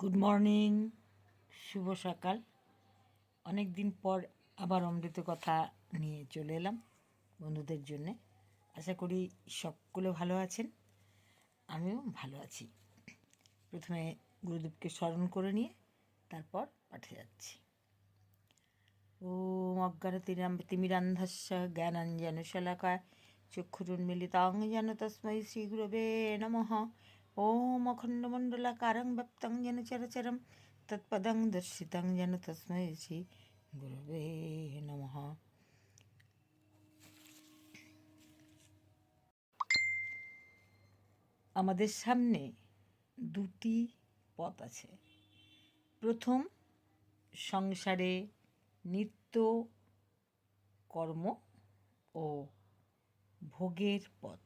Good morning শুভ সকাল। অনেক দিন পর আবার অমৃত কথা নিয়ে চলে এলাম বন্ধুদের জন্যে। আশা করি সকলে ভালো আছেন। আমিও ভালো আছি। প্রথমে গুরুদেবকে স্মরণ করে নিয়ে তারপর পাঠে যাচ্ছি। ওম অজ্ঞানতিরাম তিমিরান্ধস্য জ্ঞানাঞ্জনশলাকায় চক্ষুরুন্মিলিতাং যেন তস্मै শ্রীগুরবে নমঃ। ॐ अखण्डमण्डलाकारं व्यक्तं येन चरचरं तत्पदं दर्शितं येन तस्मै श्री गुरवे नमः আমাদের সামনে দুটি পথ আছে প্রথম সংসারে নিত্য কর্ম ও ভোগের পথ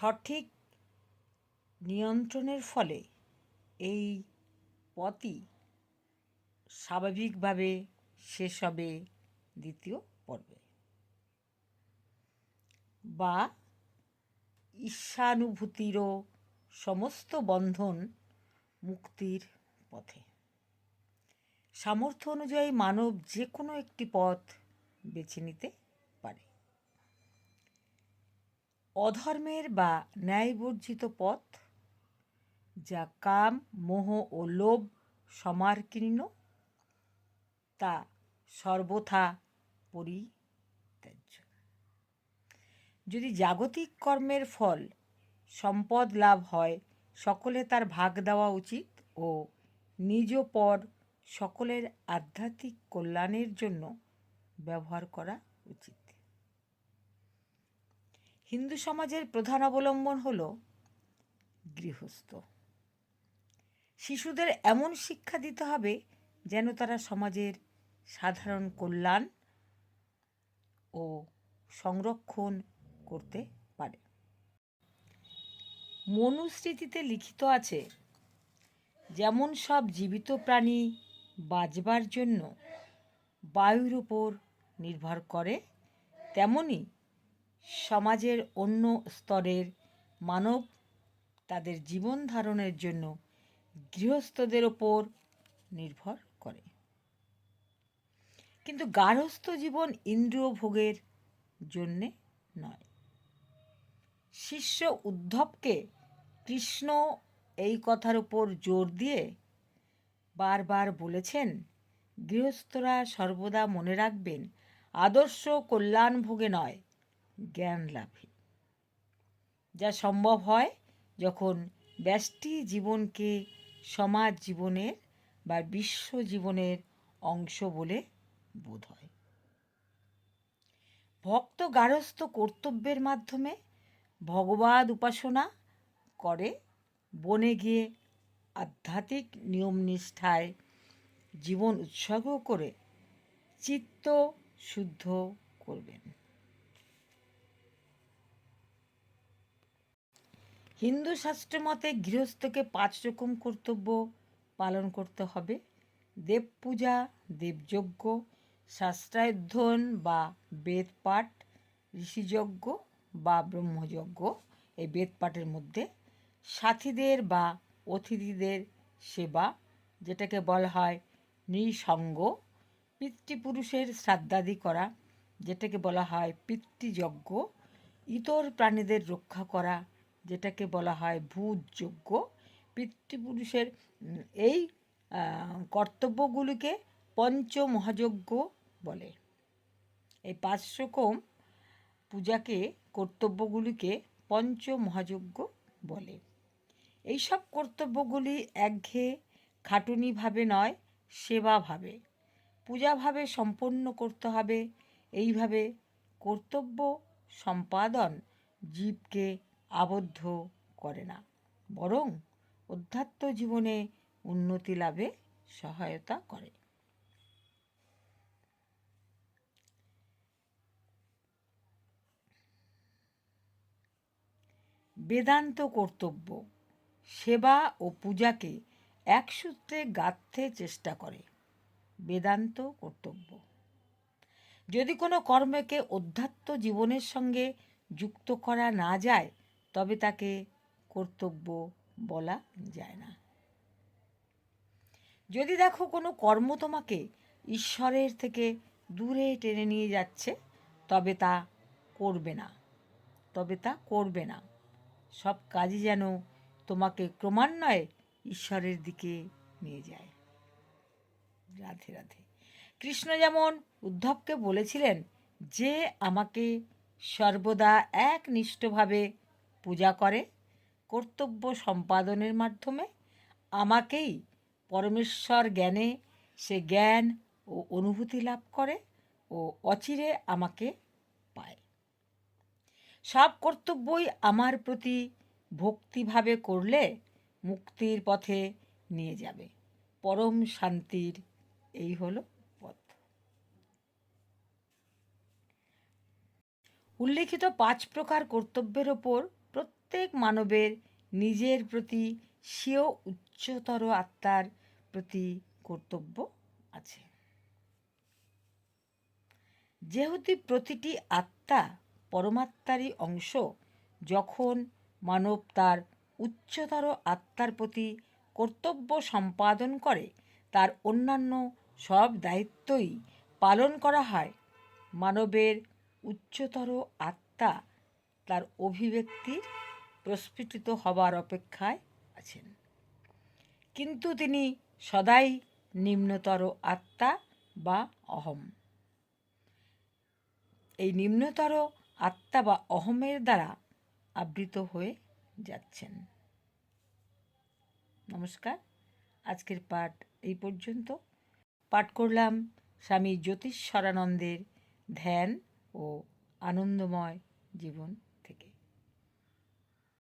সঠিক নিয়ন্ত্রণের ফলে এই পথই স্বাভাবিকভাবে শেষ হবে দ্বিতীয় পর্বে। বা ঈর্ষানুভূতিরও সমস্ত বন্ধন মুক্তির পথে। সামর্থ্য অনুযায়ী মানব যে কোনো একটি পথ বেছে নিতে পারে অধর্মের বা ন্যায়বর্জিত পথ, যা কাম, মোহ ও লোভ সমার্কীর্ণ, তা সর্বথা পরিত্যাজ্য। যদি জাগতিক কর্মের ফল সম্পদ লাভ হয়, সকলে তার ভাগ দেওয়া উচিত ও নিজ পর সকলের আধ্যাত্মিক কল্যাণের জন্য ব্যবহার করা উচিত। হিন্দু সমাজের প্রধান অবলম্বন হল গৃহস্থ। শিশুদের এমন শিক্ষা দিতে হবে যেন তারা সমাজের সাধারণ কল্যাণ ও সংরক্ষণ করতে পারে। মনুস্মৃতিতে লিখিত আছে, যেমন সব জীবিত প্রাণী বাঁচবার জন্য বায়ুর উপর নির্ভর করে, তেমনি সমাজের অন্য স্তরের মানব তাদের জীবন ধারণের জন্য গৃহস্থদের ওপর নির্ভর করে। কিন্তু গার্হস্থ জীবন ইন্দ্রিয় ভোগের জন্যে নয়। শিষ্য উদ্ধবকে কৃষ্ণ এই কথার উপর জোর দিয়ে বারবার বলেছেন, গৃহস্থরা সর্বদা মনে রাখবেন, আদর্শ কল্যাণ ভোগে নয়। জ্ঞান লাভে। যা সম্ভব হয় যখন ব্যষ্টি জীবনকে সমাজ জীবনের বা বিশ্ব জীবনের অংশ বলে বোধ হয়। ভক্ত গারস্থ কর্তব্যের মাধ্যমে ভগবাদ উপাসনা করে বনে গিয়ে আধ্যাত্মিক নিয়ম নিষ্ঠায় জীবন উৎসর্গ করে চিত্ত শুদ্ধ করবেন। হিন্দু শাস্ত্র মতে গৃহস্থকে পাঁচ রকম কর্তব্য পালন করতে হবে। দেব পূজা দেবযজ্ঞ শাস্ত্রাধ্যয়ন বা বেদ পাঠ ঋষিযজ্ঞ বা ব্রহ্মযজ্ঞ এই বেদ পাঠের মধ্যে। সাথীদের বা অতিথিদের সেবা, যেটাকে বলা হয় নৃসঙ্গ। পিতৃপুরুষের শ্রাদ্ধাদি করা, যেটাকে বলা হয় পিতৃযজ্ঞ। ইতর প্রাণীদের রক্ষা করা যেটাকে বলা হয় ভূতযোগ্য। পিতৃপুরুষের এই কর্তব্যগুলিকে পঞ্চমহাযজ্ঞ বলে। এই পাঁচ পূজাকে, কর্তব্যগুলিকে পঞ্চমহাযজ্ঞ বলে। এইসব কর্তব্যগুলি একঘেয়ে খাটুনিভাবে নয়, সেবাভাবে। পূজাভাবে সম্পন্ন করতে হবে। এইভাবে কর্তব্য সম্পাদন জীবকে আবদ্ধ করে না। বরং অধ্যাত্ম জীবনে উন্নতি লাভে সহায়তা করে। বেদান্ত কর্তব্য, সেবা ও পূজাকে এক সূত্রে গাঁথতে চেষ্টা করে। বেদান্ত কর্তব্য। যদি কোনো কর্মকে অধ্যাত্ম জীবনের সঙ্গে যুক্ত করা না যায় তবে তাকে কর্তব্য বলা যায় না। যদি দেখো কোনো কর্ম তোমাকে ঈশ্বরের থেকে দূরে টেনে নিয়ে যাচ্ছে, তবে তা করবে না। তবে তা করবে না। সব কাজই যেন তোমাকে ক্রমান্বয়ে ঈশ্বরের দিকে নিয়ে যায়। রাধে রাধে। কৃষ্ণ যেমন উদ্ধবকে বলেছিলেন, যে আমাকে সর্বদা একনিষ্ঠভাবে পূজা করে, কর্তব্য সম্পাদনের মাধ্যমে আমাকেই পরমেশ্বর জ্ঞানে সে জ্ঞান ও অনুভূতি লাভ করে ও অচিরে আমাকে পায়। সব কর্তব্যই আমার প্রতি ভক্তিভাবে করলে মুক্তির পথে নিয়ে যাবে। পরম শান্তির এই হলো পথ। উল্লেখিত পাঁচ প্রকার কর্তব্যের ওপর প্রত্যেক মানবের নিজের প্রতি স্বীয় উচ্চতর আত্মার প্রতি কর্তব্য আছে। যেহেতু প্রতিটি আত্মা পরমাত্মারই অংশ, যখন মানব তার উচ্চতর আত্মার প্রতি কর্তব্য সম্পাদন করে, তার অন্যান্য সব দায়িত্বই পালন করা হয়, মানবের উচ্চতর আত্মা তার অভিব্যক্তির প্রস্ফুটিত হবার অপেক্ষায় আছেন। কিন্তু তিনি সদাই নিম্নতর আত্মা বা অহম। এই নিম্নতর আত্মা বা অহমের দ্বারা আবৃত হয়ে যাচ্ছেন। নমস্কার, আজকের পাঠ এই পর্যন্ত। পাঠ করলাম স্বামী জ্যোতিষরানন্দের ধ্যান ও আনন্দময় জীবন।